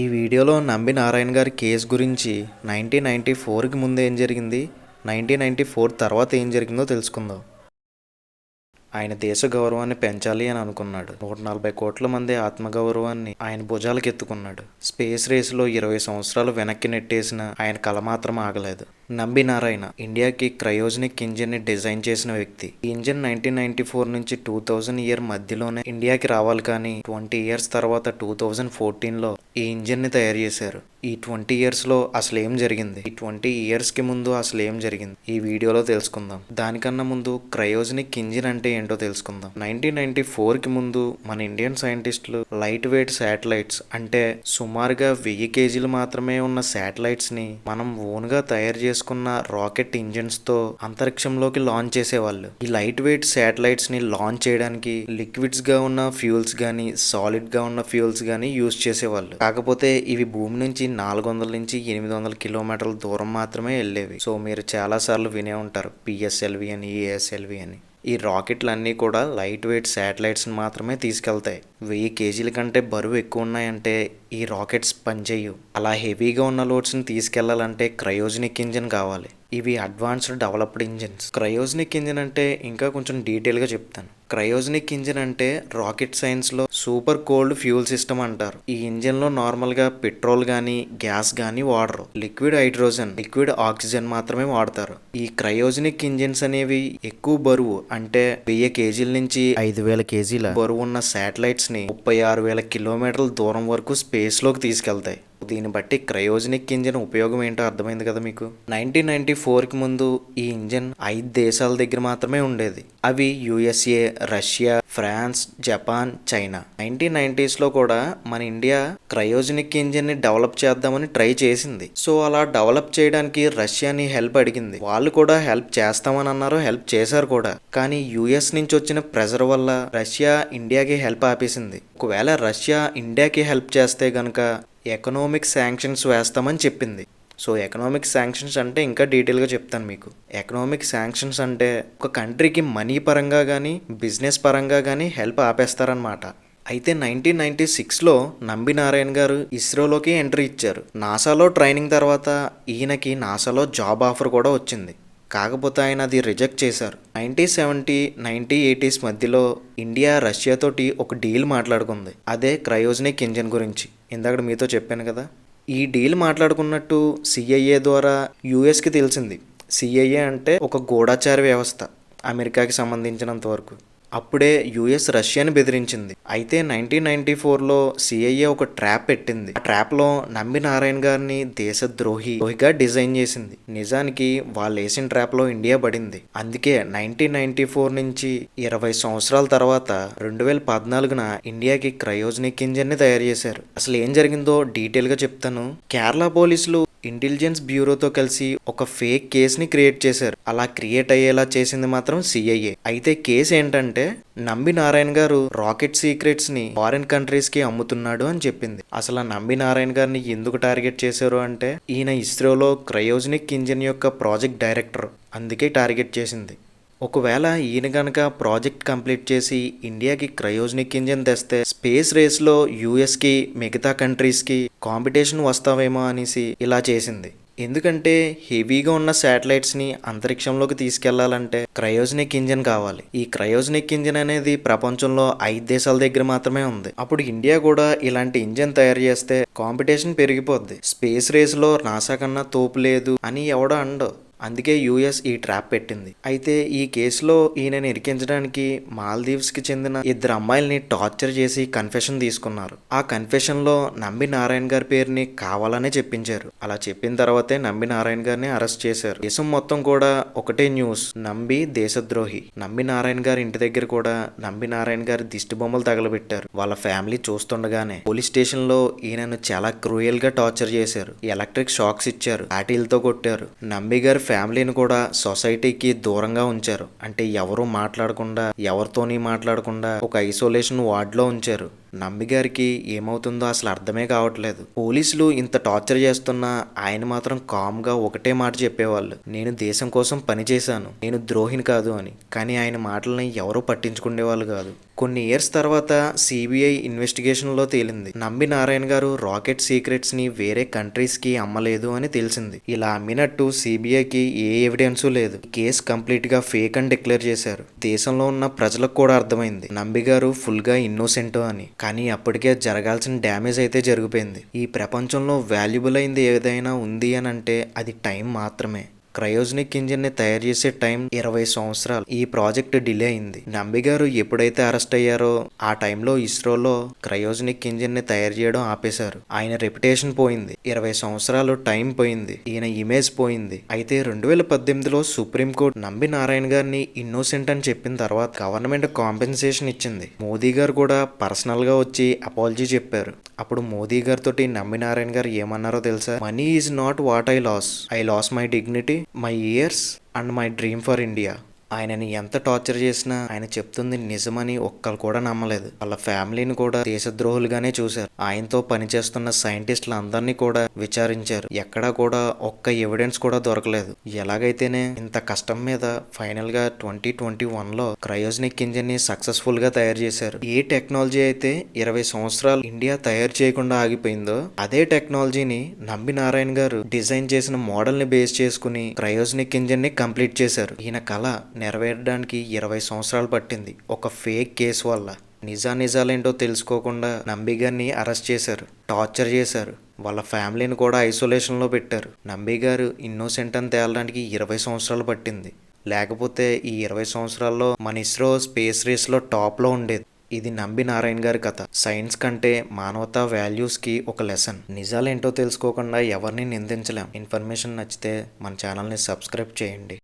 ఈ వీడియోలో నంబి నారాయణ గారి కేసు గురించి నైన్టీన్ నైంటీ ఫోర్కి ముందు ఏం జరిగింది? నైన్టీన్ నైంటీ ఫోర్ తర్వాత ఏం జరిగిందో తెలుసుకుందాం. ఆయన దేశ గౌరవాన్ని పెంచాలి అని అనుకున్నాడు. నూట నలభై కోట్ల మంది ఆత్మగౌరవాన్ని ఆయన భుజాలకు ఎత్తుకున్నాడు స్పేస్ రేసులో ఇరవై సంవత్సరాలు వెనక్కి నెట్టేసిన ఆయన కళ మాత్రం ఆగలేదు. నంబి నారాయణ ఇండియాకి క్రయోజనిక్ ఇంజిన్ని డిజైన్ చేసిన వ్యక్తి. ఈ ఇంజిన్ నైన్టీన్ నైన్టీ ఫోర్ నుంచి టూ థౌజండ్ ఇయర్ మధ్యలోనే ఇండియాకి రావాలి కానీ ట్వంటీ ఇయర్స్ తర్వాత టూ థౌజండ్ ఫోర్టీన్లో ఈ ఇంజిన్ని తయారు చేశారు. ఈ ట్వంటీ ఇయర్స్లో అసలు ఏం జరిగింది? ఈ ట్వంటీ ఇయర్స్కి ముందు అసలు ఏం జరిగింది? ఈ వీడియోలో తెలుసుకుందాం. దానికన్నా ముందు క్రయోజనిక్ ఇంజిన్ అంటే ఏంటో తెలుసుకుందాం. నైన్టీన్ నైన్టీ ఫోర్కి ముందు మన ఇండియన్ సైంటిస్టులు లైట్ వెయిట్ శాటిలైట్స్ అంటే సుమారుగా వెయ్యి కేజీలు మాత్రమే ఉన్న శాటిలైట్స్ని మనం ఓన్గా తయారు చేసుకున్న రాకెట్ ఇంజిన్స్తో అంతరిక్షంలోకి లాంచ్ చేసేవాళ్ళు. ఈ లైట్ వెయిట్ శాటిలైట్స్ని లాంచ్ చేయడానికి లిక్విడ్స్గా ఉన్న ఫ్యూల్స్ కానీ సాలిడ్గా ఉన్న ఫ్యూల్స్ కానీ యూజ్ చేసేవాళ్ళు. కాకపోతే ఇవి భూమి నుంచి నాలుగు వందల నుంచి ఎనిమిది వందల కిలోమీటర్ల దూరం మాత్రమే వెళ్ళేవి. సో మీరు చాలా సార్లు వినే ఉంటారు పిఎస్ఎల్వి అని ఏఎస్ఎల్వి అని. ఈ రాకెట్లు అన్నీ కూడా లైట్ వెయిట్ శాటిలైట్స్ని మాత్రమే తీసుకెళ్తాయి. వెయ్యి కేజీల కంటే బరువు ఎక్కువ ఉన్నాయంటే ఈ రాకెట్స్ పనిచేయవు. అలా హెవీగా ఉన్న లోడ్స్ని తీసుకెళ్ళాలంటే క్రయోజనిక్ ఇంజిన్ కావాలి. ఇవి advanced developed engines cryogenic engine అంటే ఇంకా కొంచెం డీటెయిల్గా చెప్తాను. క్రయోజనిక్ ఇంజిన్ అంటే రాకెట్ సైన్స్లో సూపర్ కోల్డ్ ఫ్యూల్ సిస్టమ్ అంటారు. ఈ ఇంజిన్లో నార్మల్గా పెట్రోల్ కానీ గ్యాస్ కానీ వాడరు. లిక్విడ్ హైడ్రోజన్ లిక్విడ్ ఆక్సిజన్ మాత్రమే వాడతారు. ఈ క్రయోజనిక్ ఇంజిన్స్ అనేవి ఎక్కువ బరువు అంటే వెయ్యి కేజీల నుంచి ఐదు వేల కేజీల బరువు ఉన్న శాటిలైట్స్ని ముప్పై ఆరు వేల కిలోమీటర్ల దూరం వరకు స్పేస్లోకి తీసుకెళ్తాయి. దీన్ని బట్టి క్రయోజనిక్ ఇంజిన్ ఉపయోగం ఏంటో అర్థమైంది కదా మీకు? నైన్టీన్ నైన్టీ ఫోర్కి ముందు ఈ ఇంజిన్ ఐదు దేశాల దగ్గర మాత్రమే ఉండేది. అవి USA Russia France Japan China. Nineteen నైన్టీస్లో కూడా మన ఇండియా క్రయోజనిక్ ఇంజిన్ని డెవలప్ చేద్దామని ట్రై చేసింది. సో అలా డెవలప్ చేయడానికి రష్యాని హెల్ప్ అడిగింది. వాళ్ళు కూడా హెల్ప్ చేస్తామని అన్నారు హెల్ప్ చేశారు కూడా. కానీ యుఎస్ నుంచి వచ్చిన ప్రెజర్ వల్ల రష్యా ఇండియాకి హెల్ప్ ఆపేసింది. ఒకవేళ రష్యా ఇండియాకి హెల్ప్ చేస్తే గనక ఎకనామిక్ శాంక్షన్స్ వేస్తామని చెప్పింది. సో ఎకనామిక్ శాంక్షన్స్ అంటే ఇంకా డీటెయిల్గా చెప్తాను మీకు. ఎకనామిక్ శాంక్షన్స్ అంటే ఒక కంట్రీకి మనీ పరంగా కానీ బిజినెస్ పరంగా కానీ హెల్ప్ ఆపేస్తారనమాట అయితే నైన్టీన్ నైన్టీ సిక్స్లో నంబి నారాయణ గారు ఇస్రోలోకి ఎంట్రీ ఇచ్చారు. నాసాలో ట్రైనింగ్ తర్వాత ఈయనకి నాసాలో జాబ్ ఆఫర్ కూడా వచ్చింది. కాకపోతే ఆయన అది రిజెక్ట్ చేశారు. నైన్టీ సెవెంటీ నైన్టీ ఎయిటీస్ మధ్యలో ఇండియా రష్యాతోటి ఒక డీల్ మాట్లాడుకుంది. అదే క్రయోజనిక్ ఇంజిన్ గురించి. ఇందాక మీతో చెప్పాను కదా. ఈ డీల్ మాట్లాడుకున్నట్టు సిఐఏ ద్వారా యుఎస్కి తెలిసింది. సిఐఏ అంటే ఒక గూఢాచార వ్యవస్థ అమెరికాకి సంబంధించినంత వరకు. అప్పుడే యుఎస్ రష్యాని బెదిరించింది. అయితే నైన్టీన్ నైన్టీ ఫోర్లో సిఐఏ ఒక ట్రాప్ పెట్టింది. ఆ ట్రాప్లో నంబి నారాయణ గారిని దేశద్రోహి ద్రోహిగా డిజైన్ చేసింది. నిజానికి వాళ్ళు వేసిన ట్రాప్లో ఇండియా పడింది. అందుకే నైన్టీన్ నైన్టీ ఫోర్ నుంచి ఇరవై సంవత్సరాల తర్వాత రెండు వేల పద్నాలుగున ఇండియాకి క్రయోజనిక్ ఇంజిన్ని తయారు చేశారు. అసలు ఏం జరిగిందో డీటెయిల్గా చెప్తాను. కేరళ పోలీసులు ఇంటెలిజెన్స్ బ్యూరోతో కలిసి ఒక ఫేక్ కేసుని క్రియేట్ చేశారు. అలా క్రియేట్ అయ్యేలా చేసింది మాత్రం సిఐఏ. అయితే కేసు ఏంటంటే నంబి నారాయణ గారు రాకెట్ సీక్రెట్స్ని ఫారిన్ కంట్రీస్కి అమ్ముతున్నాడు అని చెప్పింది. అసలు నంబి నారాయణ గారిని ఎందుకు టార్గెట్ చేశారు అంటే ఈయన ఇస్రోలో క్రయోజనిక్ ఇంజిన్ యొక్క ప్రాజెక్ట్ డైరెక్టర్. అందుకే టార్గెట్ చేసింది. ఒకవేళ ఈయన గనక ప్రాజెక్ట్ కంప్లీట్ చేసి ఇండియాకి క్రయోజనిక్ ఇంజిన్ తెస్తే స్పేస్ రేస్లో యూఎస్కి మిగతా కంట్రీస్కి కాంపిటీషన్ వస్తావేమో అనేసి ఇలా చేసింది. ఎందుకంటే హెవీగా ఉన్న శాటిలైట్స్ని అంతరిక్షంలోకి తీసుకెళ్ళాలంటే క్రయోజనిక్ ఇంజిన్ కావాలి. ఈ క్రయోజనిక్ ఇంజిన్ అనేది ప్రపంచంలో ఐదు దేశాల దగ్గర మాత్రమే ఉంది. అప్పుడు ఇండియా కూడా ఇలాంటి ఇంజిన్ తయారు చేస్తే కాంపిటీషన్ పెరిగిపోద్ది. స్పేస్ రేస్లో నాసా కన్నా తోపు లేదు అని ఎవడో అండవు అందుకే యుఎస్ ఈ ట్రాప్ పెట్టింది. అయితే ఈ కేసులో ఈయనని ఇరికించడానికి మాల్దీవ్స్కి చెందిన ఇద్దరు అమ్మాయిల్ని టార్చర్ చేసి కన్ఫెషన్ తీసుకున్నారు. ఆ కన్ఫెషన్లో నంబి నారాయణ గారి పేరుని కావాలనే చెప్పించారు. అలా చెప్పిన తర్వాతే నంబి నారాయణ గారిని అరెస్ట్ చేశారు. దేశం మొత్తం కూడా ఒకటే న్యూస్. నంబి దేశద్రోహి. నంబి నారాయణ గారి ఇంటి దగ్గర కూడా నంబి నారాయణ గారి దిష్టి బొమ్మలు తగలబెట్టారు. వాళ్ళ ఫ్యామిలీ చూస్తుండగానే పోలీస్ స్టేషన్లో ఈయనను చాలా క్రూయల్గా టార్చర్ చేశారు. ఎలక్ట్రిక్ షాక్స్ ఇచ్చారు. ఆటిలతో కొట్టారు. నంబి గారి ఫ్యామిలీని కూడా సొసైటీకి దూరంగా ఉంచారు. అంటే ఎవరు మాట్లాడకుండా ఎవరితోని మాట్లాడకుండా ఒక ఐసోలేషన్ వార్డ్లో ఉంచారు. నంబి గారికి ఏమవుతుందో అసలు అర్థమే కావట్లేదు. పోలీసులు ఇంత టార్చర్ చేస్తున్నా ఆయన మాత్రం కామ్గా ఒకటే మాట చెప్పేవాళ్ళు. నేను దేశం కోసం పనిచేశాను నేను ద్రోహిని కాదు అని. కానీ ఆయన మాటలని ఎవరూ పట్టించుకునేవాళ్ళు కాదు. కొన్ని ఇయర్స్ తర్వాత సిబిఐ ఇన్వెస్టిగేషన్లో తేలింది. నంబి నారాయణ గారు రాకెట్ సీక్రెట్స్ని వేరే కంట్రీస్కి అమ్మలేదు అని తెలిసింది. ఇలా అమ్మినట్టు సిబిఐకి ఏ ఎవిడెన్సు లేదు. కేసు కంప్లీట్గా ఫేక్ అని డిక్లేర్ చేశారు. దేశంలో ఉన్న ప్రజలకు కూడా అర్థమైంది. నంబి గారు ఫుల్గా ఇన్నోసెంట్ అని. కానీ అప్పటికే జరగాల్సిన డ్యామేజ్ అయితే జరిగిపోయింది. ఈ ప్రపంచంలో వాల్యుబుల్ అయింది ఏదైనా ఉంది అని అంటే అది టైం మాత్రమే. క్రయోజనిక్ ఇంజిన్ని తయారు చేసే టైం ఇరవై సంవత్సరాలు. ఈ ప్రాజెక్ట్ డిలే అయింది. నంబి గారు ఎప్పుడైతే అరెస్ట్ అయ్యారో ఆ టైంలో ఇస్రోలో క్రయోజనిక్ ఇంజిన్ని తయారు చేయడం ఆపేశారు. ఆయన రెప్యుటేషన్ పోయింది. ఇరవై సంవత్సరాలు టైం పోయింది. ఈయన ఇమేజ్ పోయింది. అయితే రెండు వేల పద్దెనిమిదిలో సుప్రీంకోర్టు నంబి నారాయణ గారిని ఇన్నోసెంట్ అని చెప్పిన తర్వాత గవర్నమెంట్ కాంపెన్సేషన్ ఇచ్చింది. మోదీ గారు కూడా పర్సనల్గా వచ్చి అపాలజీ చెప్పారు. అప్పుడు మోదీ గారితో నంబి నారాయణ గారు ఏమన్నారో తెలుసా? Money is not what I lost. I lost my dignity my years and my dream for India. ఆయనని ఎంత టార్చర్ చేసినా ఆయన చెప్తుంది నిజమని ఒక్కరు కూడా నమ్మలేదు. వాళ్ళ ఫ్యామిలీని కూడా దేశద్రోహులుగానే చూశారు. ఆయనతో పనిచేస్తున్న సైంటిస్టులు అందరినీ కూడా విచారించారు. ఎక్కడా కూడా ఒక్క ఎవిడెన్స్ కూడా దొరకలేదు. ఎలాగైతేనే ఇంత కష్టం మీద ఫైనల్గా ట్వంటీ ట్వంటీ వన్లో క్రయోజనిక్ ఇంజిన్ని సక్సెస్ఫుల్గా తయారు చేశారు. ఏ టెక్నాలజీ అయితే ఇరవై సంవత్సరాలు ఇండియా తయారు చేయకుండా ఆగిపోయిందో అదే టెక్నాలజీని నంబి నారాయణ గారు డిజైన్ చేసిన మోడల్ని బేస్ చేసుకుని క్రయోజనిక్ ఇంజిన్ని కంప్లీట్ చేశారు. ఈయన కళ నెరవేరడానికి ఇరవై సంవత్సరాలు పట్టింది. ఒక ఫేక్ కేసు వల్ల. నిజానిజాలేంటో తెలుసుకోకుండా నంబి గారిని అరెస్ట్ చేశారు. టార్చర్ చేశారు. వాళ్ళ ఫ్యామిలీని కూడా ఐసోలేషన్లో పెట్టారు. నంబి గారు ఇన్నోసెంట్ అని తేలడానికి ఇరవై సంవత్సరాలు పట్టింది. లేకపోతే ఈ ఇరవై సంవత్సరాల్లో మన ఇస్రో స్పేస్ రేస్లో టాప్లో ఉండేది. ఇది నంబి నారాయణ గారి కథ. సైన్స్ కంటే మానవతా వాల్యూస్కి ఒక లెసన్. నిజాలేంటో తెలుసుకోకుండా ఎవరిని నిందించలేం. ఇన్ఫర్మేషన్ నచ్చితే మన ఛానల్ని సబ్స్క్రైబ్ చేయండి.